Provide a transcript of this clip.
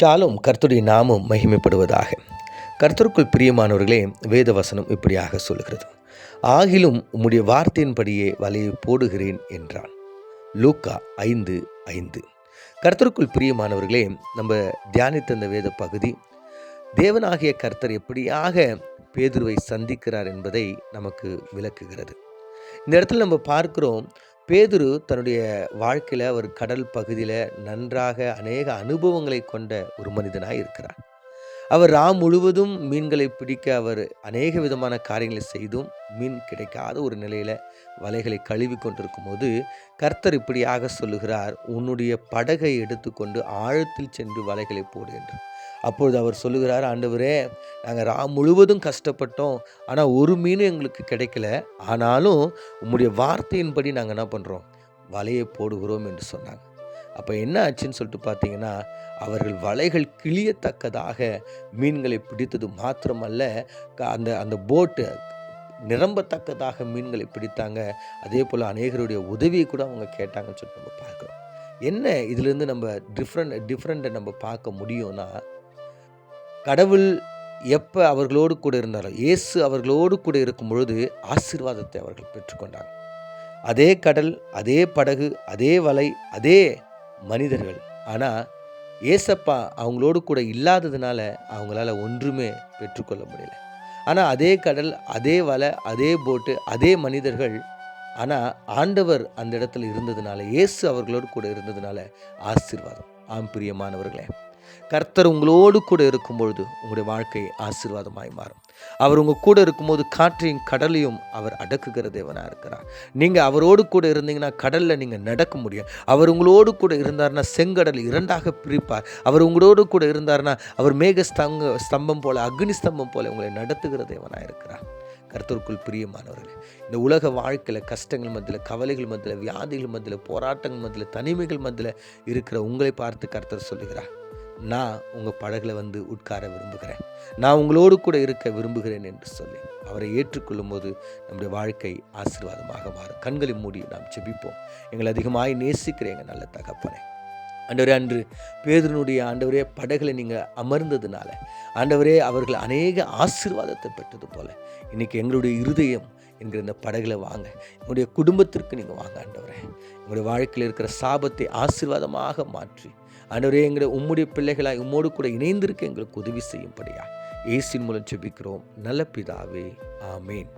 ஷாலும் கர்த்துடைய நாமும் மகிமைப்படுவதாக. கர்த்தருக்குள் பிரியமானவர்களே வேத வசனம் இப்படியாக சொல்கிறது ஆகிலும் உம்முடைய வார்த்தையின்படியே வலையை போடுகிறேன் என்றான். லூக்கா ஐந்து ஐந்து. கர்த்தருக்குள் பிரியமானவர்களே நம்ம தியானித்த இந்த வேத பகுதி தேவனாகிய கர்த்தர் எப்படியாக பேதுருவை சந்திக்கிறார் என்பதை நமக்கு விளக்குகிறது. இந்த இடத்துல நம்ம பார்க்கிறோம் பேதுரு தன்னுடைய வாழ்க்கையில் ஒரு கடல் பகுதியில் நன்றாக அநேக அனுபவங்களை கொண்ட ஒரு மனிதனாக இருக்கிறார். அவர் ராம் முழுவதும் மீன்களை பிடிக்க அவர் அநேக விதமான காரியங்களை செய்தும் மீன் கிடைக்காத ஒரு நிலையில் வலைகளை கழுவி கொண்டிருக்கும் போது கர்த்தர் இப்படியாக சொல்லுகிறார் உன்னுடைய படகை எடுத்துக்கொண்டு ஆழத்தில் சென்று வலைகளை போடு என்று அப்பொழுது அவர் சொல்லுகிறார் ஆண்டவரே நாங்கள் ரா முழுவதும் கஷ்டப்பட்டோம். ஆனால் ஒரு மீனும் எங்களுக்கு கிடைக்கல. ஆனாலும் உம்முடைய வார்த்தையின்படி நாங்கள் என்ன பண்ணுறோம் வலையை போடுகிறோம் என்று சொன்னாங்க. அப்போ என்ன ஆச்சுன்னு சொல்லிட்டு பார்த்தீங்கன்னா அவர்கள் வலைகள் கிளியத்தக்கதாக மீன்களை பிடித்தது மாத்திரமல்ல க- அந்த அந்த போட்டு நிரம்பத்தக்கதாக மீன்களை பிடித்தாங்க. அதே போல் அநேகருடைய உதவியை கூட அவங்க கேட்டாங்கன்னு சொல்லிட்டு நம்ம பார்க்குறோம். என்ன இதுலேருந்து நம்ம டிஃப்ரெண்ட் டிஃப்ரெண்ட்டை நம்ம பார்க்க முடியும்னா கடவுள் எப்போ அவர்களோடு கூட இருந்தாரோ இயேசு அவர்களோடு கூட இருக்கும் பொழுது ஆசீர்வாதத்தை அவர்கள் பெற்றுக்கொண்டாங்க. அதே கடல் அதே படகு அதே வலை அதே மனிதர்கள். ஆனால் ஏசப்பா அவங்களோடு கூட இல்லாததுனால அவங்களால ஒன்றுமே பெற்றுக்கொள்ள முடியல. ஆனால் அதே கடல் அதே வலை அதே போட்டு அதே மனிதர்கள். ஆனால் ஆண்டவர் அந்த இடத்துல இருந்ததுனால இயேசு அவர்களோடு கூட இருந்ததுனால ஆசீர்வாதம். ஆம் பிரியமானவர்களே. கர்த்தர் உங்களோடு கூட இருக்கும் பொழுது உங்களுடைய வாழ்க்கை ஆசீர்வாதமாய் மாறும். அவர் உங்கள் கூட இருக்கும்போது காற்றையும் கடலையும் அவர் அடக்குகிற தேவனாக இருக்கிறார். நீங்கள் அவரோடு கூட இருந்தீங்கன்னா கடலில் நீங்கள் நடக்க முடியும் அவர் உங்களோடு கூட இருந்தார்னா செங்கடல் இரண்டாக பிரிப்பார். அவர் உங்களோடு கூட இருந்தார்னா அவர் மேக ஸ்தங்க ஸ்தம்பம் போல அக்னி ஸ்தம்பம் போல உங்களை நடத்துகிற தேவனாக இருக்கிறார். கர்த்தருக்குள் பிரியமானவர்களே இந்த உலக வாழ்க்கையில் கஷ்டங்கள் மத்தியில் கவலைகள் மத்தியில் வியாதிகள் மத்தியில் போராட்டங்கள் மத்தியில் தனிமைகள் மத்தியில் இருக்கிற உங்களை பார்த்து கர்த்தர் சொல்லுகிறார். நான் உங்கள் படகுல வந்து உட்கார விரும்புகிறேன். நான் உங்களோடு கூட இருக்க விரும்புகிறேன் என்று சொல்லி அவரை ஏற்றுக்கொள்ளும் போது நம்முடைய வாழ்க்கை ஆசீர்வாதமாக மாறும். கண்களை மூடி நாம் செபிப்போம் எங்களை அதிகமாய் நேசிக்கிற எங்கள் நல்ல தகப்பனை. ஆண்டவரே அன்று பேதனுடைய ஆண்டவரே படகுல நீங்கள் அமர்ந்ததுனால ஆண்டவரே அவர்கள் அநேக ஆசீர்வாதத்தை பெற்றது போல இன்னைக்கு எங்களுடைய இருதயம் என்கிற இந்த படகுல வாங்க எங்களுடைய குடும்பத்திற்கு நீங்கள் வாங்க ஆண்டவரே. எங்களுடைய வாழ்க்கையில் இருக்கிற சாபத்தை ஆசீர்வாதமாக மாற்றி அன்றே எங்களை உம்முடைய பிள்ளைகளாய் உம்மோடு கூட இணைந்திருக்க எங்களுக்கு உதவி செய்யும்படியா. ஏசின் மூலம் செபிக்கிறோம் நல்ல பிதாவே ஆமேன்.